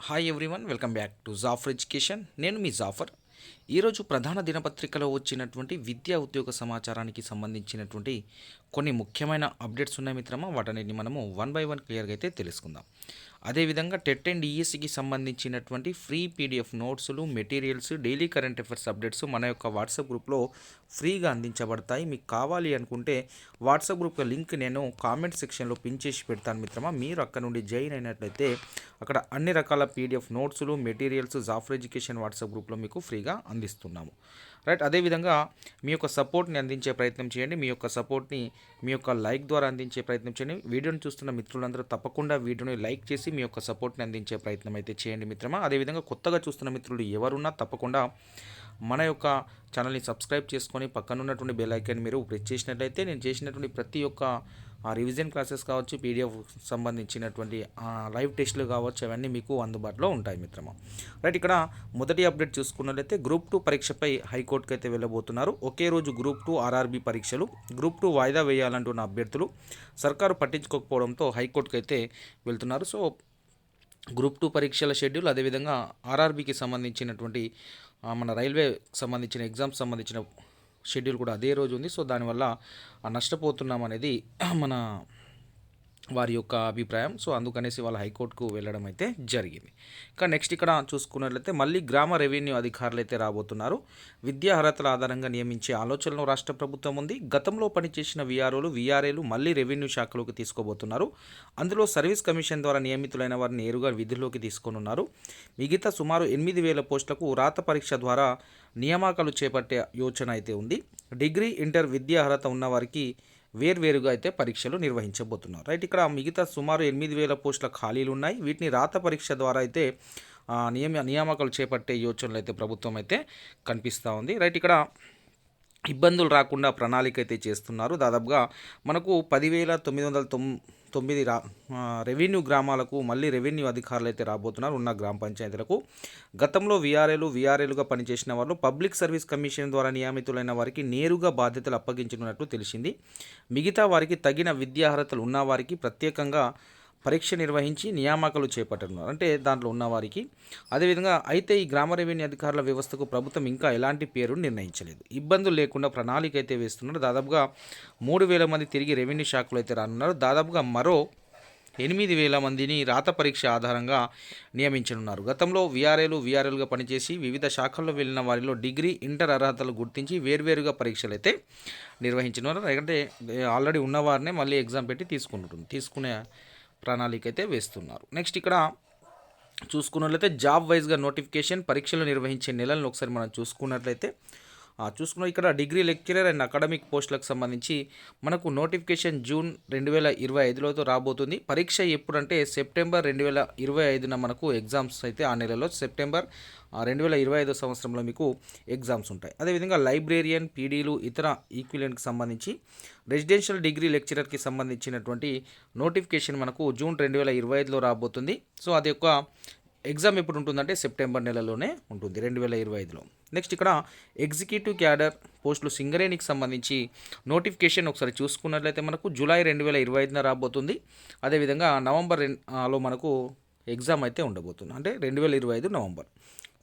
Hi everyone welcome back to Jafar education నేను మీ జాఫర్ ఈరోజు ప్రధాన దినపత్రికలో వచ్చినటువంటి విద్యా ఉద్యోగ సమాచారానికి సంబంధించినటువంటి కొన్ని ముఖ్యమైన అప్డేట్స్ ఉన్నాయి మిత్రమా. వాటన్నిటిని మనము వన్ బై వన్ క్లియర్గా అయితే తెలుసుకుందాం. అదేవిధంగా టెట్ అండ్ ఈఎస్సికి సంబంధించినటువంటి ఫ్రీ పీడిఎఫ్ నోట్స్లు materials daily current affairs updates మన యొక్క వాట్సాప్ గ్రూప్లో ఫ్రీగా అందించబడతాయి. మీకు కావాలి అనుకుంటే వాట్సాప్ గ్రూప్ లింక్ నేను కామెంట్ సెక్షన్లో పిన్ చేసి పెడతాను మిత్రమా. మీరు అక్కడ నుండి జాయిన్ అయినట్లయితే అక్కడ అన్ని రకాల పీడిఎఫ్ నోట్స్లు మెటీరియల్స్ జాఫర్ ఎడ్యుకేషన్ వాట్సాప్ గ్రూప్లో మీకు ఫ్రీగా అందిస్తున్నాము. రైట్ అదేవిధంగా మీ యొక్క సపోర్ట్ని అందించే ప్రయత్నం చేయండి. మీ యొక్క సపోర్ట్ని మీ యొక్క లైక్ ద్వారా అందించే ప్రయత్నం చేయండి. వీడియోని చూస్తున్న మిత్రులందరూ తప్పకుండా వీడియోని లైక్ చేసి మీ యొక్క సపోర్ట్ని అందించే ప్రయత్నం అయితే చేయండి మిత్రమా. అదేవిధంగా కొత్తగా చూస్తున్న మిత్రులు ఎవరున్నా తప్పకుండా మన యొక్క ఛానల్ని సబ్స్క్రైబ్ చేసుకొని పక్కన ఉన్నటువంటి బెల్ ఐకాన్ మీరు ప్రెస్ చేసినట్లయితే నేను చేసినటువంటి ప్రతి ఒక్క ఆ రివిజన్ క్లాసెస్ కావచ్చు పీడిఎఫ్ సంబంధించినటువంటి లైవ్ టెస్ట్లు కావచ్చు అవన్నీ మీకు అందుబాటులో ఉంటాయి మిత్రమా. రైట్ ఇక్కడ మొదటి అప్డేట్ చూసుకున్నట్లయితే గ్రూప్ టూ పరీక్షపై హైకోర్టుకి అయితే వెళ్ళబోతున్నారు. ఒకే రోజు గ్రూప్ టూ ఆర్ఆర్బీ పరీక్షలు గ్రూప్ టూ వాయిదా వేయాలంటున్న అభ్యర్థులు సర్కారు పట్టించుకోకపోవడంతో హైకోర్టుకు అయితే వెళ్తున్నారు. సో గ్రూప్ టూ పరీక్షల షెడ్యూల్ అదేవిధంగా ఆర్ఆర్బీకి సంబంధించినటువంటి మన రైల్వే సంబంధించిన ఎగ్జామ్స్ సంబంధించిన షెడ్యూల్ కూడా అదే రోజు ఉంది. సో దానివల్ల ఆ, నష్టపోతున్నాం అనేది మన వారి యొక్క అభిప్రాయం. సో అందుకనేసి వాళ్ళ హైకోర్టుకు వెళ్ళడం అయితే జరిగింది. ఇంకా నెక్స్ట్ ఇక్కడ చూసుకున్నట్లయితే మళ్ళీ గ్రామ రెవెన్యూ అధికారులు అయితే రాబోతున్నారు. విద్యా అర్హతల ఆధారంగా నియమించే ఆలోచనలో రాష్ట్ర ప్రభుత్వం ఉంది. గతంలో పనిచేసిన విఆర్ఓలు విఆర్ఏలు మళ్ళీ రెవెన్యూ శాఖలోకి తీసుకోబోతున్నారు. అందులో సర్వీస్ కమిషన్ ద్వారా నియమితులైన వారిని నేరుగా విధుల్లోకి తీసుకోనున్నారు. మిగతా సుమారు ఎనిమిది వేల పోస్టులకు రాత పరీక్ష ద్వారా నియామకాలు చేపట్టే యోచన అయితే ఉంది. డిగ్రీ ఇంటర్ విద్యా అర్హత ఉన్నవారికి వేర్వేరుగా అయితే పరీక్షలు నిర్వహించబోతున్నారు. రైట్ ఇక్కడ మిగతా సుమారు ఎనిమిది వేల పోస్టుల ఖాళీలు ఉన్నాయి. వీటిని రాత పరీక్ష ద్వారా అయితే నియమ నియామకాలు చేపట్టే యోచనలు అయితే ప్రభుత్వం అయితే కనిపిస్తూ ఉంది. రైట్ ఇక్కడ ఇబ్బందులు రాకుండా ప్రణాళిక అయితే చేస్తున్నారు. దాదాపుగా మనకు పదివేల తొమ్మిది వందల తొమ్మిది తొమ్మిది రా రెవెన్యూ గ్రామాలకు మళ్ళీ రెవెన్యూ అధికారులు అయితే రాబోతున్నారు ఉన్న గ్రామ పంచాయతీలకు. గతంలో వీఆర్ఏలు వీఆర్ఏలుగా పనిచేసిన వాళ్ళు పబ్లిక్ సర్వీస్ కమిషన్ ద్వారా నియమితులైన వారికి నేరుగా బాధ్యతలు అప్పగించనున్నట్టు తెలిసింది. మిగతా వారికి తగిన విద్యార్హతలు ఉన్న వారికి ప్రత్యేకంగా పరీక్ష నిర్వహించి నియామకాలు చేపట్టనున్నారు. అంటే దాంట్లో ఉన్నవారికి అదేవిధంగా అయితే ఈ గ్రామ రెవెన్యూ అధికారుల వ్యవస్థకు ప్రభుత్వం ఇంకా ఎలాంటి పేరు నిర్ణయించలేదు. ఇబ్బందులు లేకుండా ప్రణాళిక అయితే వేస్తున్నారు. దాదాపుగా మూడు వేల మంది తిరిగి రెవెన్యూ శాఖలో అయితే రానున్నారు. దాదాపుగా మరో ఎనిమిది వేల మందిని రాత పరీక్ష ఆధారంగా నియమించనున్నారు. గతంలో విఆర్ఏలు విఆర్ఏలుగా పనిచేసి వివిధ శాఖల్లో వెళ్ళిన వారిలో డిగ్రీ ఇంటర్ అర్హతలు గుర్తించి వేర్వేరుగా పరీక్షలు అయితే నిర్వహించనున్నారు. ఎందుకంటే ఆల్రెడీ ఉన్నవారినే మళ్ళీ ఎగ్జామ్ పెట్టి తీసుకుంటుంది తీసుకునే ప్రణాళిక అయితే వేస్తున్నారు. నెక్స్ట్ ఇక్కడ చూసుకున్నట్లయితే జాబ్ వైజ్గా నోటిఫికేషన్ పరీక్షలు నిర్వహించే నెలలను ఒకసారి మనం చూసుకున్నట్లయితే చూసుకున్న ఇక్కడ డిగ్రీ లెక్చరర్ అండ్ అకాడమిక్ పోస్టులకు సంబంధించి మనకు నోటిఫికేషన్ జూన్ రెండు వేల ఇరవై ఐదులోతో రాబోతుంది. పరీక్ష ఎప్పుడంటే సెప్టెంబర్ రెండు వేల ఇరవై ఐదున మనకు ఎగ్జామ్స్ అయితే ఆ నెలలో సెప్టెంబర్ రెండు వేల ఇరవై ఐదో సంవత్సరంలో మీకు ఎగ్జామ్స్ ఉంటాయి. అదేవిధంగా లైబ్రేరియన్ పీడీలు ఇతర ఈక్విలెంట్కి సంబంధించి రెసిడెన్షియల్ డిగ్రీ లెక్చరర్కి సంబంధించినటువంటి నోటిఫికేషన్ మనకు జూన్ రెండు వేల ఇరవై ఐదులో రాబోతుంది. సో అది ఒక ఎగ్జామ్ ఎప్పుడు ఉంటుందంటే సెప్టెంబర్ నెలలోనే ఉంటుంది రెండు వేల ఇరవై ఐదులో. నెక్స్ట్ ఇక్కడ ఎగ్జిక్యూటివ్ క్యాడర్ పోస్టులు సింగరేణికి సంబంధించి నోటిఫికేషన్ ఒకసారి చూసుకున్నట్లయితే మనకు జూలై రెండు వేల ఇరవై ఐదున రాబోతుంది. అదేవిధంగా నవంబర్లో మనకు ఎగ్జామ్ అయితే ఉండబోతుంది. అంటే రెండు వేల ఇరవై ఐదు నవంబర్.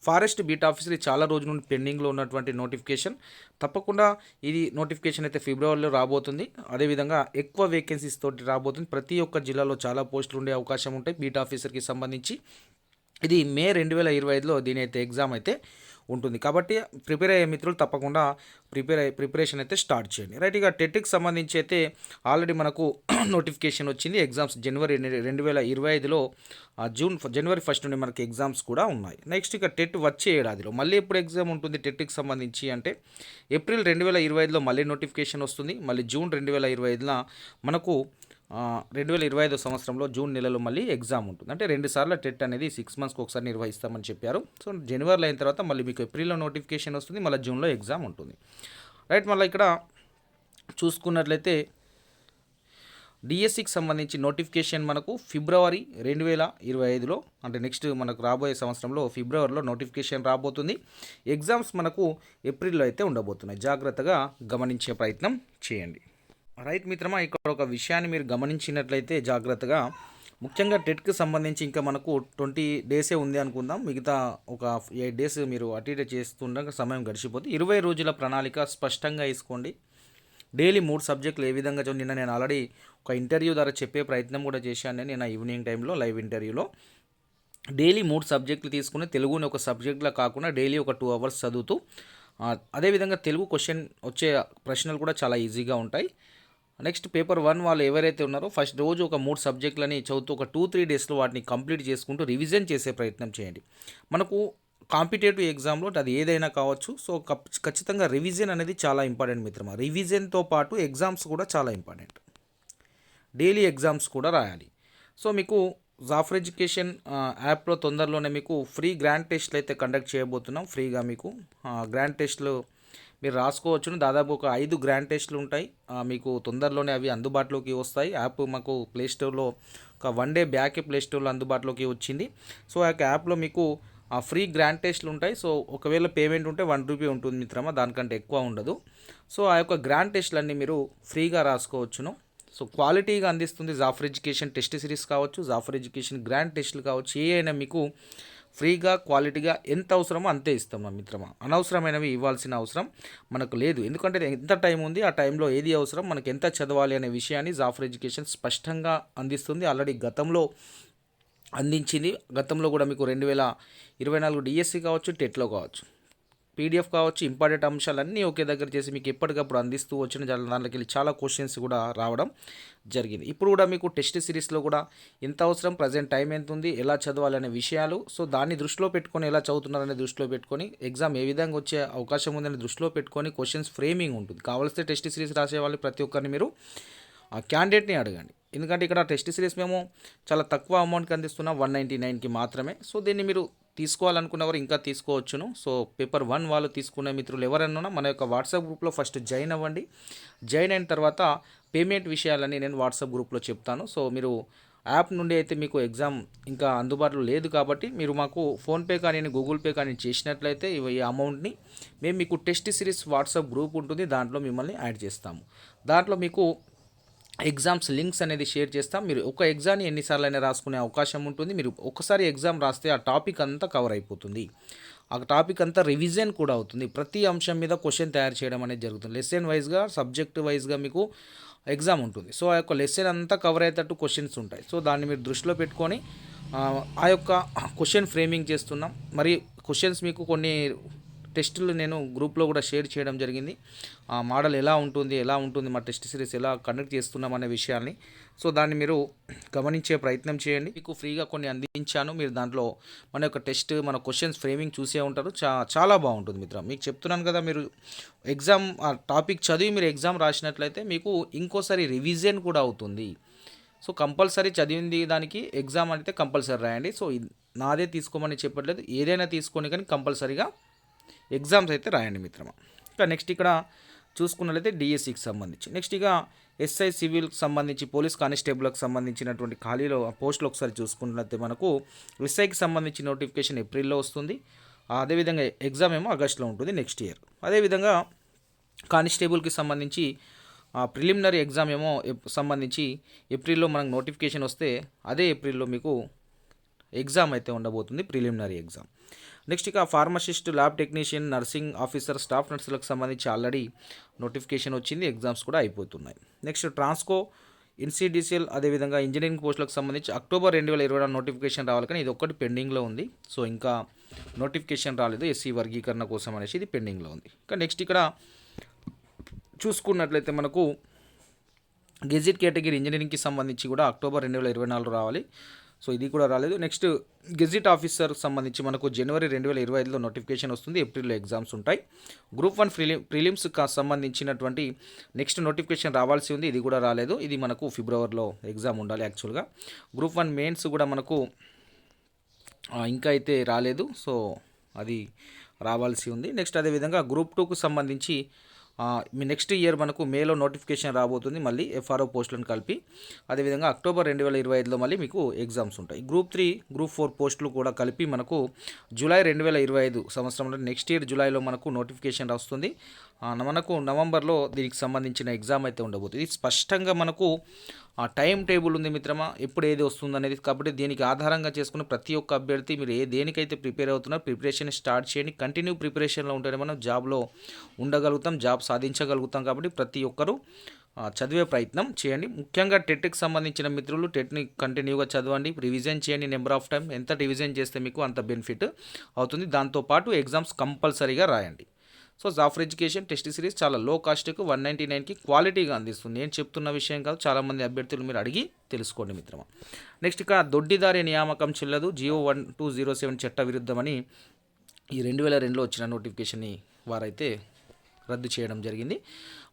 ఫారెస్ట్ బీట్ ఆఫీసర్ చాలా రోజుల నుండి పెండింగ్లో ఉన్నటువంటి నోటిఫికేషన్. తప్పకుండా ఇది నోటిఫికేషన్ అయితే ఫిబ్రవరిలో రాబోతుంది. అదేవిధంగా ఎక్కువ వేకెన్సీస్ తోటి రాబోతుంది. ప్రతి ఒక్క జిల్లాలో చాలా పోస్టులు ఉండే అవకాశం ఉంటాయి బీట్ ఆఫీసర్కి సంబంధించి. ఇది మే రెండు వేల ఇరవై ఐదులో దీని అయితే ఎగ్జామ్ అయితే ఉంటుంది. కాబట్టి ప్రిపేర్ అయ్యే మిత్రులు తప్పకుండా ప్రిపేర్ అయ్యే ప్రిపరేషన్ అయితే స్టార్ట్ చేయండి. రైట్ ఇక టెట్కి సంబంధించి అయితే ఆల్రెడీ మనకు నోటిఫికేషన్ వచ్చింది. ఎగ్జామ్స్ జనవరి రెండు వేల ఇరవై ఐదులో ఆ, జూన్ ఫ- జనవరి ఫస్ట్ నుండి మనకి ఎగ్జామ్స్ కూడా ఉన్నాయి. నెక్స్ట్ ఇక టెట్ వచ్చే ఏడాదిలో మళ్ళీ ఎప్పుడు ఎగ్జామ్ ఉంటుంది టెట్కి సంబంధించి అంటే ఏప్రిల్ రెండు వేల ఇరవై ఐదులో మళ్ళీ నోటిఫికేషన్ వస్తుంది. మళ్ళీ జూన్ రెండు వేల ఇరవై ఐదున మనకు రెండు వేల ఇరవై ఐదు సంవత్సరంలో జూన్ నెలలో మళ్ళీ ఎగ్జామ్ ఉంటుంది. అంటే రెండు సార్లు టెట్ అనేది సిక్స్ మంత్స్కి ఒకసారి నిర్వహిస్తామని చెప్పారు. సో జనవరిలో అయిన తర్వాత మళ్ళీ మీకు ఏప్రిల్లో నోటిఫికేషన్ వస్తుంది మళ్ళీ జూన్లో ఎగ్జామ్ ఉంటుంది. రైట్ మళ్ళీ ఇక్కడ చూసుకున్నట్లయితే డిఎస్సికి సంబంధించి నోటిఫికేషన్ మనకు ఫిబ్రవరి రెండు వేల ఇరవై ఐదులో అంటే నెక్స్ట్ మనకు రాబోయే సంవత్సరంలో ఫిబ్రవరిలో నోటిఫికేషన్ రాబోతుంది. ఎగ్జామ్స్ మనకు ఏప్రిల్లో అయితే ఉండబోతున్నాయి. జాగ్రత్తగా గమనించే ప్రయత్నం చేయండి. రైట్ మిత్రమా ఇక్కడ ఒక విషయాన్ని మీరు గమనించినట్లయితే జాగ్రత్తగా. ముఖ్యంగా టెట్కి సంబంధించి ఇంకా మనకు ట్వంటీ డేసే ఉంది అనుకుందాం. మిగతా ఒక ఎయిట్ డేస్ మీరు అటు ఇటు చేస్తుండగా సమయం గడిచిపోతే ఇరవై రోజుల ప్రణాళిక స్పష్టంగా వేసుకోండి. డైలీ మూడు సబ్జెక్టులు ఏ విధంగా నిన్న నేను ఆల్రెడీ ఒక ఇంటర్వ్యూ ద్వారా చెప్పే ప్రయత్నం కూడా చేశాను నేను నిన్న ఈవినింగ్ టైంలో లైవ్ ఇంటర్వ్యూలో. డైలీ మూడు సబ్జెక్టులు తీసుకుని తెలుగుని ఒక సబ్జెక్టులో కాకుండా డైలీ ఒక టూ అవర్స్ చదువుతూ అదేవిధంగా తెలుగు క్వశ్చన్ వచ్చే ప్రశ్నలు కూడా చాలా ఈజీగా ఉంటాయి. నెక్స్ట్ పేపర్ వన్ వాళ్ళు ఎవరైతే ఉన్నారో ఫస్ట్ రోజు ఒక మూడు సబ్జెక్టులని చదువుతూ ఒక టూ త్రీ డేస్లో వాటిని కంప్లీట్ చేసుకుంటూ రివిజన్ చేసే ప్రయత్నం చేయండి. మనకు కాంపిటేటివ్ ఎగ్జామ్లో అది ఏదైనా కావచ్చు. సో కప్- ఖచ్చితంగా రివిజన్ అనేది చాలా ఇంపార్టెంట్ మిత్రమా. రివిజన్తో పాటు ఎగ్జామ్స్ కూడా చాలా ఇంపార్టెంట్. డైలీ ఎగ్జామ్స్ కూడా రాయాలి. సో మీకు జాఫర్ ఎడ్యుకేషన్ యాప్లో తొందరలోనే మీకు ఫ్రీ గ్రాండ్ టెస్ట్లు అయితే కండక్ట్ చేయబోతున్నాం. ఫ్రీగా మీకు గ్రాండ్ టెస్ట్లు మీరు రాసుకోవచ్చును. దాదాపు ఒక ఐదు గ్రాండ్ టెస్ట్లు ఉంటాయి. ఆ, మీకు తొందరలోనే అవి అందుబాటులోకి వస్తాయి. యాప్ మాకు ప్లే స్టోర్లో ఒక వన్ డే బ్యాక్ ప్లే స్టోర్లో అందుబాటులోకి వచ్చింది. సో ఆ యొక్క యాప్లో మీకు ఆ ఫ్రీ గ్రాండ్ టెస్ట్లు ఉంటాయి. సో ఒకవేళ పేమెంట్ ఉంటే వన్ రూపీ ఉంటుంది మిత్రమా? దానికంటే ఎక్కువ ఉండదు. సో ఆ యొక్క గ్రాండ్ టెస్ట్లన్నీ మీరు ఫ్రీగా రాసుకోవచ్చును. సో క్వాలిటీగా అందిస్తుంది జాఫర్ ఎడ్యుకేషన్ టెస్ట్ సిరీస్ కావచ్చు జాఫర్ ఎడ్యుకేషన్ గ్రాండ్ టెస్ట్లు కావచ్చు. ఏ అయినా మీకు ఫ్రీగా క్వాలిటీగా ఎంత అవసరమో అంతే ఇస్తాం మా మిత్రమా. అనవసరమైనవి ఇవ్వాల్సిన అవసరం మనకు లేదు. ఎందుకంటే ఎంత టైం ఉంది ఆ టైంలో ఏది అవసరం మనకు ఎంత చదవాలి అనే విషయాన్ని జాఫర్ ఎడ్యుకేషన్ స్పష్టంగా అందిస్తుంది. ఆల్రెడీ గతంలో అందించింది. గతంలో కూడా మీకు రెండు వేల ఇరవై నాలుగు డిఎస్సి కావచ్చు టెట్లో కావచ్చు. పీడిఎఫ్ కావచ్చు ఇంపార్టెంట్ అంశాలన్నీ ఒకే దగ్గర చేసి మీకు ఎప్పటికప్పుడు అందిస్తూ వచ్చిన దాని- దాంట్లోకి వెళ్ళి చాలా క్వశ్చన్స్ కూడా రావడం జరిగింది. ఇప్పుడు కూడా మీకు టెస్ట్ సిరీస్లో కూడా ఎంత అవసరం ప్రజెంట్ టైం ఎంత ఉంది ఎలా చదవాలి అనే విషయాలు సో దాన్ని దృష్టిలో పెట్టుకొని ఎలా చదువుతున్నారనే దృష్టిలో పెట్టుకొని ఎగ్జామ్ ఏ విధంగా వచ్చే అవకాశం ఉందని దృష్టిలో పెట్టుకొని క్వశ్చన్స్ ఫ్రేమింగ్ ఉంటుంది. కావాల్సిన టెస్ట్ సిరీస్ రాసే వాళ్ళు ప్రతి ఒక్కరిని మీరు ఆ క్యాండిడేట్ని అడగండి. ఎందుకంటే ఇక్కడ టెస్ట్ సిరీస్ మేము చాలా తక్కువ అమౌంట్కి అందిస్తున్నాం వన్ నైంటీ నైన్కి మాత్రమే. సో దీన్ని మీరు తీసుకోవాలనుకున్నవారు ఇంకా తీసుకోవచ్చును. సో పేపర్ వన్ వాళ్ళు తీసుకునే మిత్రులు ఎవరన్నా మన యొక్క వాట్సాప్ గ్రూప్లో ఫస్ట్ జాయిన్ అవ్వండి. జాయిన్ అయిన తర్వాత పేమెంట్ విషయాలని నేను వాట్సాప్ గ్రూప్లో చెప్తాను. సో మీరు యాప్ నుండి అయితే మీకు ఎగ్జామ్ ఇంకా అందుబాటులో లేదు కాబట్టి మీరు మాకు ఫోన్పే కానీ గూగుల్ పే కానీ చేసినట్లయితే ఈ అమౌంట్ని మేము మీకు టెస్ట్ సిరీస్ వాట్సాప్ గ్రూప్ ఉంటుంది. దాంట్లో మిమ్మల్ని యాడ్ చేస్తాము. దాంట్లో మీకు ఎగ్జామ్స్ లింక్స్ అనేది షేర్ చేస్తాం. మీరు ఒక ఎగ్జామ్ని ఎన్నిసార్లు అయినా రాసుకునే అవకాశం ఉంటుంది. మీరు ఒకసారి ఎగ్జామ్ రాస్తే ఆ టాపిక్ అంతా కవర్ అయిపోతుంది. ఆ టాపిక్ అంతా రివిజన్ కూడా అవుతుంది. ప్రతి అంశం మీద క్వశ్చన్ తయారు చేయడం అనేది జరుగుతుంది. లెసన్ వైజ్గా సబ్జెక్ట్ వైజ్గా మీకు ఎగ్జామ్ ఉంటుంది. సో ఆ యొక్క లెసన్ అంతా కవర్ అయ్యేటట్టు క్వశ్చన్స్ ఉంటాయి. సో దాన్ని మీరు దృష్టిలో పెట్టుకొని ఆ, యొక్క క్వశ్చన్ ఫ్రేమింగ్ చేస్తున్నాం. మరి క్వశ్చన్స్ మీకు కొన్ని టెస్టులు నేను గ్రూప్లో కూడా షేర్ చేయడం జరిగింది. ఆ మోడల్ ఎలా ఉంటుంది ఎలా ఉంటుంది మా టెస్ట్ సిరీస్ ఎలా కండక్ట్ చేస్తున్నాం అనే విషయాన్ని. సో దాన్ని మీరు గమనించే ప్రయత్నం చేయండి. మీకు ఫ్రీగా కొన్ని అందించాను. మీరు దాంట్లో మన యొక్క టెస్ట్ మన క్వశ్చన్స్ ఫ్రేమింగ్ చూసే ఉంటారు. చా చాలా బాగుంటుంది మిత్రం. మీకు చెప్తున్నాను కదా మీరు ఎగ్జామ్ ఆ టాపిక్ చదివి మీరు ఎగ్జామ్ రాసినట్లయితే మీకు ఇంకోసారి రివిజన్ కూడా అవుతుంది. సో కంపల్సరీ చదివింది దానికి ఎగ్జామ్ అయితే కంపల్సరీ రాయండి. సో నాదే తీసుకోమని చెప్పట్లేదు. ఏదైనా తీసుకొని కానీ కంపల్సరీగా ఎగ్జామ్స్ అయితే రాయండి మిత్రమా. ఇంకా నెక్స్ట్ ఇక్కడ చూసుకున్నట్లయితే డిఎస్సికి సంబంధించి. నెక్స్ట్ ఇక ఎస్ఐ సివిల్కి సంబంధించి పోలీస్ కానిస్టేబుల్కి సంబంధించినటువంటి ఖాళీలో పోస్టులు ఒకసారి చూసుకున్నట్లయితే మనకు ఎస్ఐకి సంబంధించి నోటిఫికేషన్ ఏప్రిల్లో వస్తుంది. అదేవిధంగా ఎగ్జామ్ ఏమో ఆగస్టులో ఉంటుంది నెక్స్ట్ ఇయర్. అదేవిధంగా కానిస్టేబుల్కి సంబంధించి ప్రిలిమినరీ ఎగ్జామ్ ఏమో సంబంధించి ఏప్రిల్లో మనకు నోటిఫికేషన్ వస్తే అదే ఏప్రిల్లో మీకు ఎగ్జామ్ అయితే ఉండబోతుంది ప్రిలిమినరీ ఎగ్జామ్. నెక్స్ట్ ఇక pharmacist lab technician nursing officer staff నర్సులకు సంబంధించి ఆల్రెడీ నోటిఫికేషన్ వచ్చింది ఎగ్జామ్స్ కూడా అయిపోతున్నాయి. నెక్స్ట్ ట్రాన్స్కో ఇన్సిడిసిఎల్ అదేవిధంగా ఇంజనీరింగ్ పోస్టులకు సంబంధించి అక్టోబర్ రెండు వేల ఇరవై నోటిఫికేషన్ రావాలి కానీ ఇది ఒక్కటి పెండింగ్లో ఉంది. సో ఇంకా నోటిఫికేషన్ రాలేదు ఎస్సీ వర్గీకరణ కోసం అనేసి ఇది పెండింగ్లో ఉంది. ఇంకా నెక్స్ట్ ఇక్కడ చూసుకున్నట్లయితే మనకు గెజిట్ కేటగిరీ ఇంజనీరింగ్కి సంబంధించి కూడా అక్టోబర్ రెండు వేల ఇరవై నాలుగు రావాలి. సో ఇది కూడా రాలేదు. నెక్స్ట్ గెజిట్ ఆఫీసర్ సంబంధించి మనకు జనవరి రెండు వేల ఇరవై ఐదులో నోటిఫికేషన్ వస్తుంది. ఏప్రిల్లో ఎగ్జామ్స్ ఉంటాయి. గ్రూప్ వన్ ప్రిలిమ్ ప్రిలిమ్స్ సంబంధించినటువంటి నెక్స్ట్ నోటిఫికేషన్ రావాల్సి ఉంది. ఇది కూడా రాలేదు. ఇది మనకు ఫిబ్రవరిలో ఎగ్జామ్ ఉండాలి యాక్చువల్గా గ్రూప్ వన్ మెయిన్స్ కూడా మనకు ఇంకా అయితే రాలేదు. సో అది రావాల్సి ఉంది. నెక్స్ట్ అదేవిధంగా గ్రూప్ టూకు సంబంధించి నెక్స్ట్ ఇయర్ మనకు మేలో నోటిఫికేషన్ రాబోతుంది మళ్ళీ ఎఫ్ఆర్ఓ పోస్టులను కలిపి. అదేవిధంగా అక్టోబర్ రెండు వేల ఇరవై ఐదులో మళ్ళీ మీకు ఎగ్జామ్స్ ఉంటాయి. గ్రూప్ త్రీ గ్రూప్ ఫోర్ పోస్టులు కూడా కలిపి మనకు జూలై రెండు వేల ఇరవై ఐదు సంవత్సరంలో నెక్స్ట్ ఇయర్ జూలైలో మనకు నోటిఫికేషన్ వస్తుంది మనకు నవంబర్లో దీనికి సంబంధించిన ఎగ్జామ్ అయితే ఉండబోతుంది. స్పష్టంగా మనకు ఆ టైం టేబుల్ ఉంది మిత్రమా ఎప్పుడు ఏది వస్తుంది అనేది. కాబట్టి దీనికి ఆధారంగా చేసుకుని ప్రతి ఒక్క అభ్యర్థి మీరు ఏ దేనికైతే ప్రిపేర్ అవుతున్నారో ప్రిపరేషన్ స్టార్ట్ చేయండి. కంటిన్యూ ప్రిపరేషన్లో ఉంటేనే మనం జాబ్లో ఉండగలుగుతాం జాబ్ సాధించగలుగుతాం కాబట్టి ప్రతి ఒక్కరూ చదివే ప్రయత్నం చేయండి. ముఖ్యంగా టెట్కి సంబంధించిన మిత్రులు టెట్ని కంటిన్యూగా చదవండి రివిజన్ చేయండి నెంబర్ ఆఫ్ టైం. ఎంత రివిజన్ చేస్తే మీకు అంత బెనిఫిట్ అవుతుంది. దాంతోపాటు ఎగ్జామ్స్ కంపల్సరీగా రాయండి. So Jafar education test series చాలా లో కాస్ట్కు వన్ నైంటీ నైన్కి క్వాలిటీగా అందిస్తుంది. నేను చెప్తున్న విషయం కాదు చాలామంది అభ్యర్థులు మీరు అడిగి తెలుసుకోండి మిత్రమా. నెక్స్ట్ ఇక దొడ్డిదారి నియామకం చెల్లదు. GO one two zero seven చట్ట విరుద్ధమని ఈ రెండు వేల రెండులో వచ్చిన నోటిఫికేషన్ని వారైతే రద్దు చేయడం జరిగింది.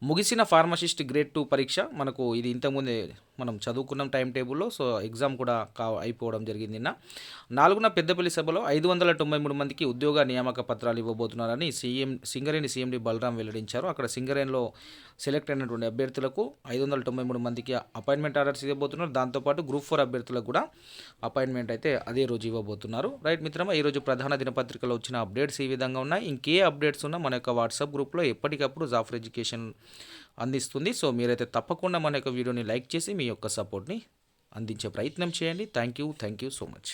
ముగిసిన ఫార్మసిస్ట్ గ్రేడ్ టూ పరీక్ష మనకు ఇది ఇంతకుముందే మనం చదువుకున్నాం టైం టేబుల్లో సో ఎగ్జామ్ కూడా కా అయిపోవడం జరిగింది నిన్న. నాలుగున పెద్దపల్లి సభలో ఐదు వందల తొంభై మూడు మందికి ఉద్యోగ నియామక పత్రాలు ఇవ్వబోతున్నారని సీఎం సింగరేణి సీఎండి బలరాం వెల్లడించారు. అక్కడ సింగరేణిలో సెలెక్ట్ అయినటువంటి అభ్యర్థులకు ఐదు వందల తొంభై మూడు మందికి అపాయింట్మెంట్ ఆర్డర్స్ ఇవ్వబోతున్నారు. దాంతోపాటు గ్రూప్ ఫోర్ అభ్యర్థులకు కూడా అపాయింట్మెంట్ అయితే అదే రోజు ఇవ్వబోతున్నారు. రైట్ మిత్రమా ఈరోజు ప్రధాన దినపత్రికలో వచ్చిన అప్డేట్స్ ఈ విధంగా ఉన్నాయి. ఇంకే అప్డేట్స్ ఉన్నా మన యొక్క వాట్సాప్ గ్రూప్లో ఎప్పటికప్పుడు జాఫర్ ఎడ్యుకేషన్ అందిస్తుంది. సో మీరైతే తప్పకుండా మన యొక్క వీడియోని లైక్ చేసి మీ యొక్క సపోర్ట్ని అందించే ప్రయత్నం చేయండి. Thank you. Thank you so much.